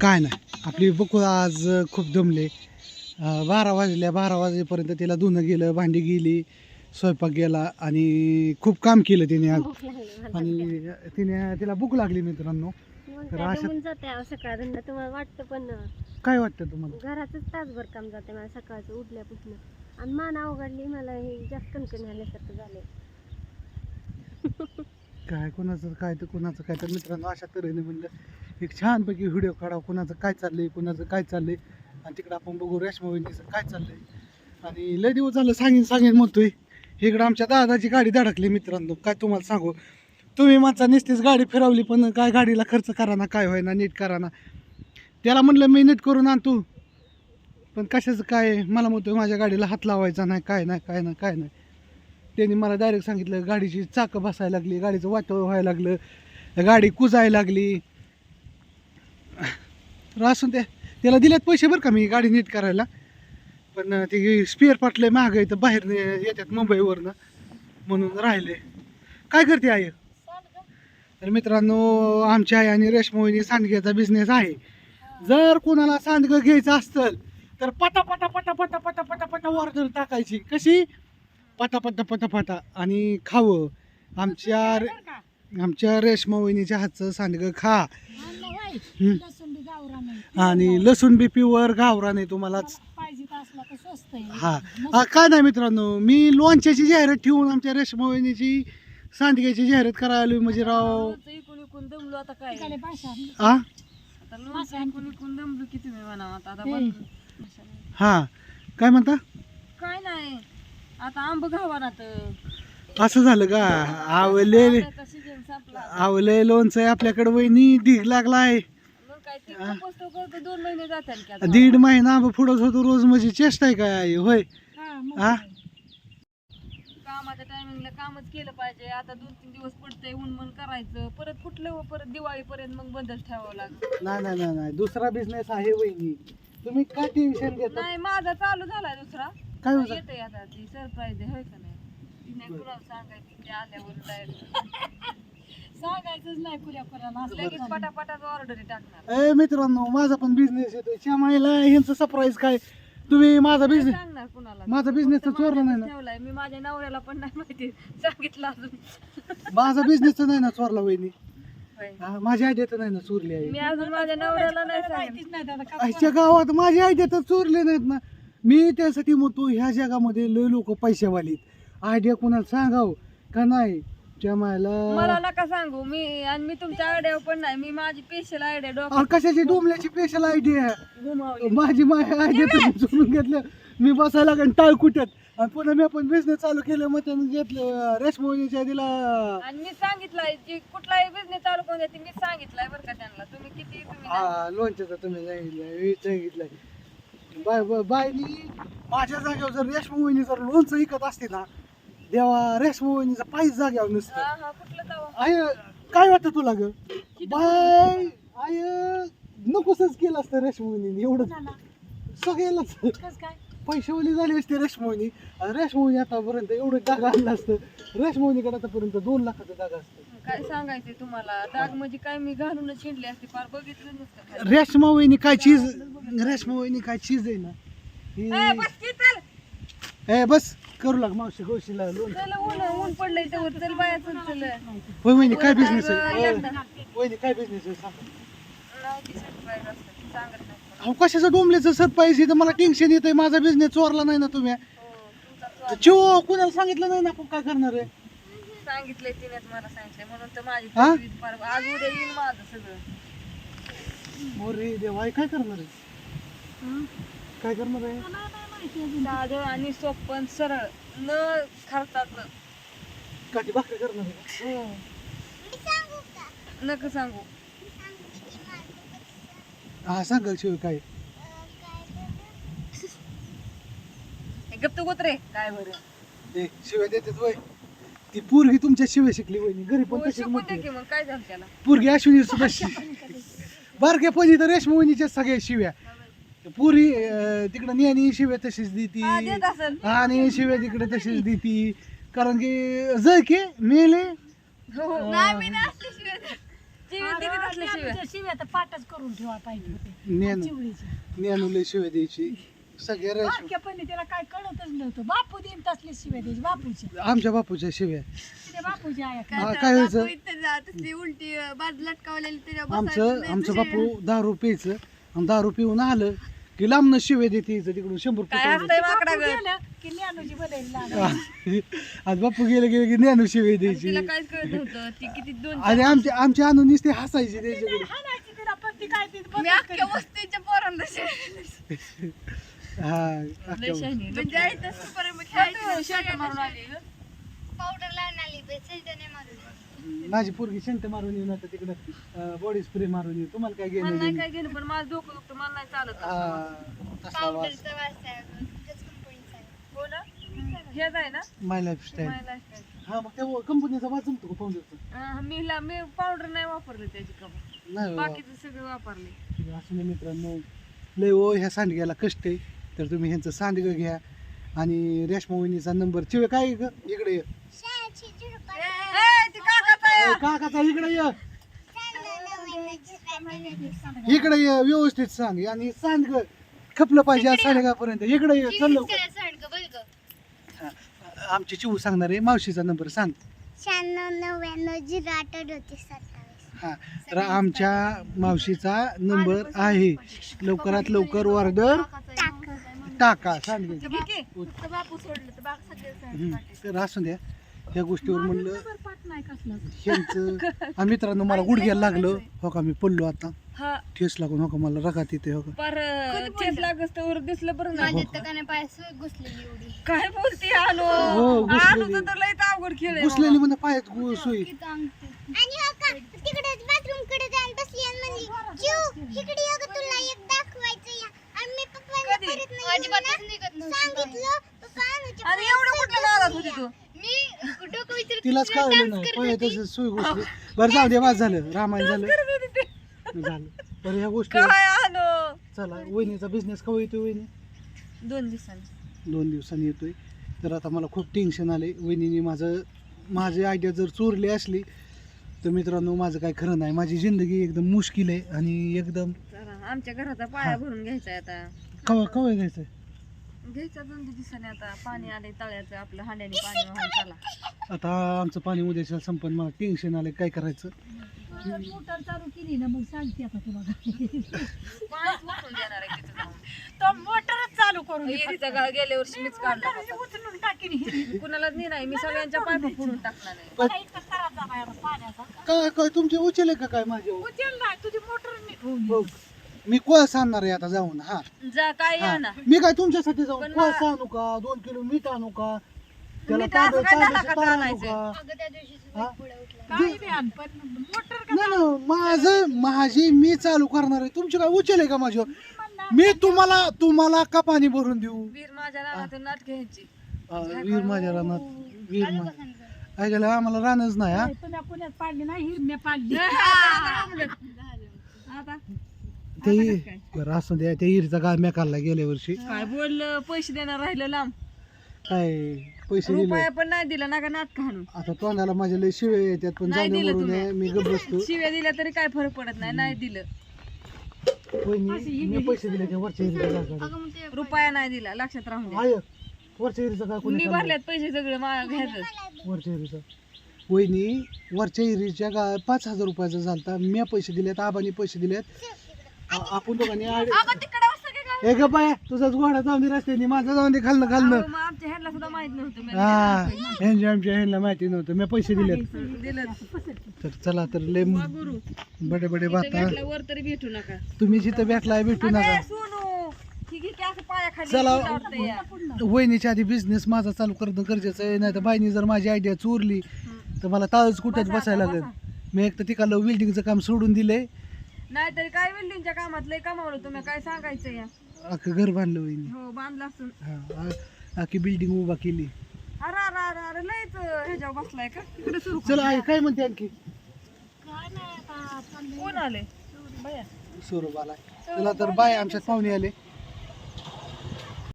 काय नाही. आपली बकुळ आज खूप दमले. बारा वाजल्या बारा वाजेपर्यंत तिला धुणं गेलं भांडी गेली स्वयंपाक गेला आणि खूप काम केलं तिने आज. आणि तिने तिला भूक लागली मित्रांनो. तर अशा- तुम्हाला वाटतं पण काय वाटतं तुम्हाला? घरातच तासभर काम जाते मला सकाळचं उठल्यापासून. आणि मान अवघडली मला हे जास्त कणकण आल्यासारखं झालंय. काय कोणाचं काय तर कोणाचं काय तर मित्रांनो अशा तऱ्हेने म्हणलं. एक छानपैकी व्हिडिओ काढावा. कुणाचं काय चाललंय कुणाचं काय चाललंय? आणि तिकडं आपण बघू रेशमा वहिनीचं काय चाललंय. आणि लय दिवस झालं सांगेन सांगेन म्हणतोय. इकडं आमच्या दादाची गाडी धडकली मित्रांनो. काय तुम्हाला सांगू? तुम्ही माझा नुसतीच गाडी फिरवली पण काय गाडीला खर्च करा ना काय होईना नीट करा ना त्याला म्हणलं मी नीट करून आणतो. पण कशाचं काय? मला म्हणतोय माझ्या गाडीला हात लावायचा नाही काय नाही काय नाही काय नाही. त्यांनी मला डायरेक्ट सांगितलं गाडीची चाकं बसायला लागली गाडीचं वाटोळ व्हायला लागलं गाडी कुजायला लागली. तर असून ते त्याला दिलेत पैसे बरं का मी गाडी नीट करायला. पण ते स्पेअर पार्ट लय महाग आहे तर बाहेर येतात मुंबईवरनं. म्हणून राहिले. काय करते आई? तर मित्रांनो आमची आई आणि रेशमोहिनी सांडग्याचा बिझनेस आहे. जर कोणाला सांडगं घ्यायचं असतं तर पटा पटा पटा पटा पटा पटा पटा ऑर्डर टाकायची. कशी? पटा पटा पटा पटा. आणि खावं. आमच्या आमच्या रेशमा वहिनीच्या हातचं सांडगं खा. आणि लसूण बी प्युअर गावरा नाही तुम्हालाच हा. हा, काय नाही मित्रांनो मी लोणच्याची जाहिरात ठेवून आमच्या रेशमा वहिनीची सांडग्याची जाहिरात करायला म्हणजे राव. इकून इकून दमलो आता काय? हा आता लोणचं इकून इकून दमलो किती मी म्हणावं आता आता बंद. हा. काय म्हणता? काय नाही. आता आंब घावा ना तर असं झालं का? आवले आंब्याचा सीजन संपला आवले लोणचं आहे आपल्याकडे वहिनी ढीग लागलाय दीड महिना फुडत होतो रोज म्हणजे चेष्टा आहे काय होय? हा कामाच्या टायमिंगला कामच केलं पाहिजे. आता दोन तीन दिवस पडतंय ऊन मन करायचं. परत कुठलं व परत दिवाळीपर्यंत मग बंदच ठेवावं लागतं नाही नाही नाही नाही. दुसरा बिझनेस आहे वहिनी. तुम्ही काय टेन्शन घेता? नाही माझा चालू झालाय दुसरा. काय होतं? येते आता ती सरप्राईज आहे होय का नाही? ती नाही कुणाला सांगायची? आल्यावर डायरेक्ट सांगायचंच नाही कुल्या कुणाला लगेच पटापटाच ऑर्डर टाकणार. ए मित्रांनो माझा पण बिझनेस येतोय. श्यामाईला ह्यांचं सरप्राईज काय? तुम्ही माझा बिझनेस सांगणार कुणाला. माझा बिझनेस तर चोरला नाही ना? ठेवलाय. मी माझ्या नवऱ्याला पण नाही माहिती. सांगितलं अजून. माझा बिझनेस तर नाही ना चोरला वहिनी. होय. हा, माझी आयडिया तर नाही ना चोरली आहे. मी अजून माझ्या नवऱ्याला नाही सांगितलं. आजच्या गावात माझी आयडिया तर चोरले नाहीत ना. मी त्यासाठी म्हणतो ह्या जगामध्ये लय लोक पैसेवाली आयडिया कोणाला सांगाव का नाही? श्यामाईला मला. नका सांगू मी आणि मी तुमच्या आयडिया पण नाही मी माझी स्पेशल आयडिया अरे कशाची डोंबल्याची स्पेशल आयडिया? घुमावली. माझी माय आयडिया तुम्ही चोरून घेतलं मी बसायला लागेल टाळ कुठत? आणि पुन्हा मी पण बिझनेस चालू केलं मग त्यानं घेतलं रेशमोनीच्या दिला. आणि मी सांगितलंय जी कुठलाही बिझनेस चालू करून देते मी सांगितलंय बरं का त्यांना. तुम्ही किती तुम्ही. हा लोणच्याचं तुम्ही सांगितलं मी सांगितलंय. बाय बाय बायनी माझ्या जागेवर जर रेशमोहिनी जर लोणचं विकत असते ना देवा रेशमोहिनीचं पायच जाग्यावर नसतं. आय काय वाटतं तुला ग? बाय आय नकोसच केलं असतं रेशमोहिनी एवढं. सगळ्यालाच पैशावाली झाली असते रेशमोहिनी. आणि रेशमोहिनी आतापर्यंत एवढं जागा आणलं असतं. रेशमोहिनीकडे आतापर्यंत दोन लाखाचं जागा असतं. काय सांगायचंय तुम्हाला? डाग म्हणजे काय? मी घालूनच शिंडली असते फार बघितलं नसतं काय चीज रेशमा वहिनी काय चीज आहे ना? ही- ए बस. करू लाग मावशी गोशीला लोन चल ऊन ऊन पडलंय तर चल बाया चल चल. होय वहिनी काय बिझनेस आहे? वहिनी काय बिझनेस आहे? सांगा. अहो कशाचं डोंबल्याचं सरप्राईज इथं मला टेन्शन येतंय माझा बिझनेस चोरला नाही ना तुम्ही. हो. चिव कुणाला सांगितलं नाही ना आपण काय करणार आहे? सांगितलंय तिनेच मला सांगितलंय म्हणून तर माझी हा? तब्येत फार आज उद्या येईल माझं सगळं. अरे देवा काय करणार आहे? काय करणार आहे? साधं आणि सोपन सरळ. न खर्चाचं काठी भाकरी करणार आहे हो. नका सांगू. हा सांगाल शिव काय? हे गप्प तू रे काय बरं? ए शिव्या देतात वय. ती पोरगी तुमच्या शिव्या शिकली वहिनी घरी पण हो, तशीच शिकून म्हणते. दे की मग. काय झालं त्याला? पोरगी अश्विनी सुद्धा शि- बारक्या पणी तर रेशमा वहिनीच्या सगळ्या शिव्या. पुरी तिकडं नेहमी शिव्या तशीच हा, देती देत असेल आणि शिव्या तिकडे तशीच देती. कारण की जय की मेले. हो नाही मी नाही असली शिवाय देत. ती दिली असल्या शिव्या शिव्या तर पाठच करून ठेवा पाहिजे होते. ज्ञान चिवळीची ज्ञानूला शिवाय द्यायची. त्याला काय कळतच नव्हतं. बापू देईन तसले शिव्या द्यायची बापूची. आमच्या बापूच्या शिव्या. ते बापूची आया काय हा, काय व्हायचं? तसली उलटी बाज लटकावलेली त्याच्या आमचं आमचं बापू दारू प्यायचं आणि दारू पिऊन आलं. की लांबनं शिव्या देते इथं तिकडून शंभर काय माकडा ग की. आज बापू गेले गेले की ज्ञानू शिव्या द्यायची तिला काहीच कळत नव्हतं ती किती दोन आणि आमचे आणून ते हसायचे त्याच्याकडे हाणायची तिला पण ती काय ती मी बंद अख्ख्या करीत. वस्तीच्या पोरांना शिव्या हा लय अख्ख्या- शहाणी. म्हणजे आई तसं पर्यंत खेळायची शर्ट मारून आली. माझी पोरगी शंट मारून येऊन आता तिकडं बॉडी स्प्रे मारून येऊ. तुम्हाला काय मला घेणं नाही देणं? काय घेणं पण माझं डोकं दुखतं मला नाही चालत हा, तसला वास. हो ना हेच आहे ना? My lifestyle My lifestyle. हा मग त्या कंपनीचा वास जमतो का फाउंडरचा अं, मी ला- मी पावडर नाही वापरली त्याची कप नाही बाबा. बाकीचे सगळे वापरले. असं मित्रांनो. लय ओ ह्या सांडग्याला कष्ट आहे. तर तुम्ही ह्यांचं सांडगं घ्या. आणि रेशमा वहिनीचा नंबर चिवे काय आहे ग? इकडे ये. काकाचा इकडे ये. इकडे ये व्यवस्थित सांग. आणि सांडग खपलं पाहिजे आज साडेगापर्यंत इकडे ये चल लवकर. हा, आमची चिवू सांगणार आहे. मावशीचा नंबर सांग. शहाण्णव नव्याण्णव झिरो आठ अडतीस सत्तावीस. हा तर आमच्या मावशीचा नंबर आहे. लवकरात लवकर ऑर्डर टाका. फक्त बापू सोडलं तर बाकी सगळे हम्म. तर असू द्या. त्या गोष्टीवर म्हणलं नंबर पाठ नाही कसला ह्यांचं. आणि मित्रांनो मला गुडघ्याला लागलं. हो का मी पडलो आता. हा. ठेस लागून हो का मला रगात येते हो का. पर तर दिसलं बरं नाही. हो? काय बोलते आलो हो, घुसलेली. आलो तर लय अवघड खेळ आहे घुसलेली म्हणजे पायात गु- सुई आणि हो का तिकडे बाथरूमकडे जाऊन बसली आणि म्हणली जीव इकडे ये गं, तुला एक दाखवायचं या आणि मी पप्पांना कधी? परत नाही येऊन ना सांगितलं पप्पा अनुच्या आणि एवढं कुठलं नाराज होती तू? तिलाच कळलं नाही. पायात सुई घुसली. बरं जाऊ दे वाज झालं. रामायण झालं. झालं. बरं ह्या गोष्टी काय आलो? चला वहिनीचा बिझनेस कवा येतोय वहिनी? दोन दिवसांनी. दोन दिवसांनी येतोय. तर आता मला खूप टेन्शन आले वहिनीने माझं माझी आयडिया जर चोरली असली तर मित्रांनो माझं काय खरं नाही. माझी जिंदगी एकदम मुश्किल आहे आणि एकदम चला, आमच्या घराचा पाया भरून घ्यायचा आता. कवा कवा घ्यायचं घ्यायचा दोन दिवसांनी आता पाणी आले तळ्याचं आपलं हांड्याने पाणी वाहून चला. आता आमचं पाणी उद्याच्या संपन्न मला टेन्शन आलं काय करायचं? मोटर चालू केली ना मग सांगते आता तुला पाणीच उचलून देणार आहे तिथं जाऊन. तो मोटरच चालू करून दे. गाळ गेल्या वर्षी मीच काढला मोटर उचलून टाकीन. कुणालाच नाही नाही मी सगळ्यांच्या पायपा फोडून टाकणार आहे. मला इतका पाण्याचा. काय काय तुमचे उचल का काय माझे उचल नाही तुझी मोटर नीट होऊन हो. मी कोळसा आणणार आहे आता जाऊन हा. जा काय हा. या ना मी काय तुमच्यासाठी जाऊन पण कोळसा आणू का? दोन किलो मीठ आणू का? त्याला मीठ असं तांदूळाचे आणू आणायचं? का हा? काही बी आण पण मोटर का नाही ना माझं माझी मी चालू करणार आहे. तुमची काय उचल आहे का माझ्यावर? मी तुम्हाला तुम्हाला का पाणी भरून देऊ? वीर माझ्या रानातून नाट घ्यायची. हा, वीर माझ्या रानात वीर मा- ऐकायला आम्हाला रानच नाही हा. तुम्ही पुण्यात पाडली नाही हिरण्या पाडली. आता ते बरं असं द्या त्या हिरीचा गाळ काढला गेल्या वर्षी. काय बोललं? पैसे देणार राहिलं लांब. काय? पैसे दिले. रुपया पण नाही दिला नका नाटक हाणून आता तोंडाला माझ्या लय शिवे येतात पण नाही जाऊ दे दिलं मरू दे मी गप बसतो. शिव्या दिल्या तरी काय फरक पडत नाही नाही दिलं. वहिनी मी पैसे दिले त्या वरच्या हिरीचा रुपया नाही दिला लक्षात राहून द्या. आय वरच्या हिरीचा गाळ कोणी मी काढला? भरल्यात पैसे सगळे मा- घ्यायचं. वरच्या हिरीचा वहिनी वरच्या हिरीच्या गा पाच हजार रुपयाचा झालता. मी पैसे दिलेत आबानी पैसे दिलेत. आपण दोघांनी आड- तिकडे ग बाया तुझाच घोडा जाऊन दे रस्त्याने. माझा जाऊन दे खालनं खालनं. आमच्या ह्यांना सुद्धा माहीत नव्हतं मी हा ह्यांच्या आमच्या ह्यांना माहिती नव्हतं. मी पैसे दिलेत. दिलं तर चला तर लय गुरु. बडे बडे बाता भेटलं वर तरी भेटू नका. तुम्ही जिथं भेटलाय भेटू नका. अरे सोनू ठीक आहे की असं पायाखाली चला. या. वहिनीच्या आधी बिझनेस माझा चालू करणं गरजेचं आहे नाही तर बाईनी जर माझी आयडिया चोरली तर मला ताळच कुठेच बसायला लागेल. मी एक तर तिकडलं वेल्डिंगचं काम सोडून दिलंय नाहीतरी काय बिल्डिंगच्या कामात लय कमावलं तुम्ही काय सांगायचं या? अख्खं घर बांधलं वहिनी. हो बांधला असून. हा आ- अख्खी बिल्डिंग उभा केली. अरे अरे अरे अरे लयच ह्याच्यावर बसलाय का? तिकडे सुरू चला आई काय म्हणते आणखी. कोण आले? बया. आला चला तर बाय आमच्यात पाहुणे आले.